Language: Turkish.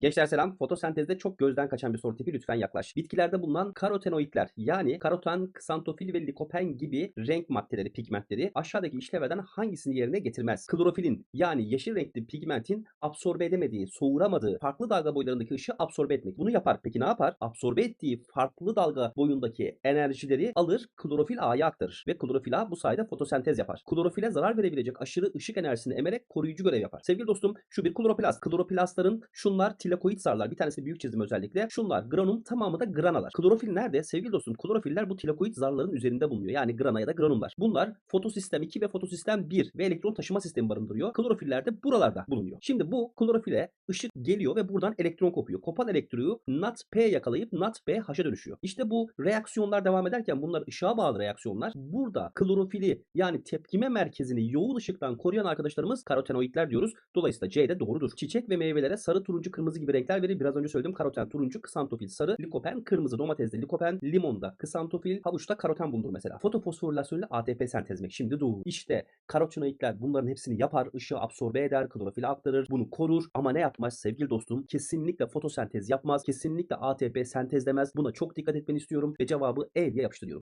Gençler selam. Fotosentezde çok gözden kaçan bir soru tipi lütfen yaklaş. Bitkilerde bulunan karotenoidler yani karoten, ksantofil ve likopen gibi renk maddeleri, pigmentleri aşağıdaki işlevlerden hangisini yerine getirmez? Klorofilin yani yeşil renkli pigmentin absorbe edemediği, soğuramadığı farklı dalga boylarındaki ışığı absorbe etmek. Bunu yapar. Peki ne yapar? Absorbe ettiği farklı dalga boyundaki enerjileri alır, klorofil A'ya aktarır ve klorofil A bu sayede fotosentez yapar. Klorofile zarar verebilecek aşırı ışık enerjisini emerek koruyucu görev yapar. Sevgili dostum şu bir kloroplast. Kloroplastların şunlar tilakoid zarlar. Bir tanesi büyük çizim özellikle. Şunlar granum tamamı da granalar. Klorofil nerede? Sevgili dostum klorofiller bu tilakoid zarların üzerinde bulunuyor. Yani grana ya da granumlar. Bunlar fotosistem 2 ve fotosistem 1 ve elektron taşıma sistemi barındırıyor. Klorofiller de buralarda bulunuyor. Şimdi bu klorofile ışık geliyor ve buradan elektron kopuyor. Kopan elektronu NAT-P yakalayıp NAT-BH'a dönüşüyor. İşte bu reaksiyonlar devam ederken bunlar ışığa bağlı reaksiyonlar. Burada klorofili yani tepkime merkezini yoğun ışıktan koruyan arkadaşlarımız karotenoidler diyoruz. Dolayısıyla C de doğrudur. Çiçek ve meyvelere sarı, turuncu, kırmızı gibi renkler verir. Biraz önce söyledim karoten turuncu, ksantofil sarı, likopen kırmızı, domatesde likopen, limonda ksantofil, havuçta karoten bulunur mesela. Fotofosforilasyonla ATP sentezmek. Şimdi dur. İşte karotenoidler bunların hepsini yapar, ışığı absorbe eder, klorofile aktarır, bunu korur ama ne yapmaz sevgili dostum? Kesinlikle fotosentez yapmaz, kesinlikle ATP sentezlemez. Buna çok dikkat etmeni istiyorum ve cevabı E yapıştırıyorum.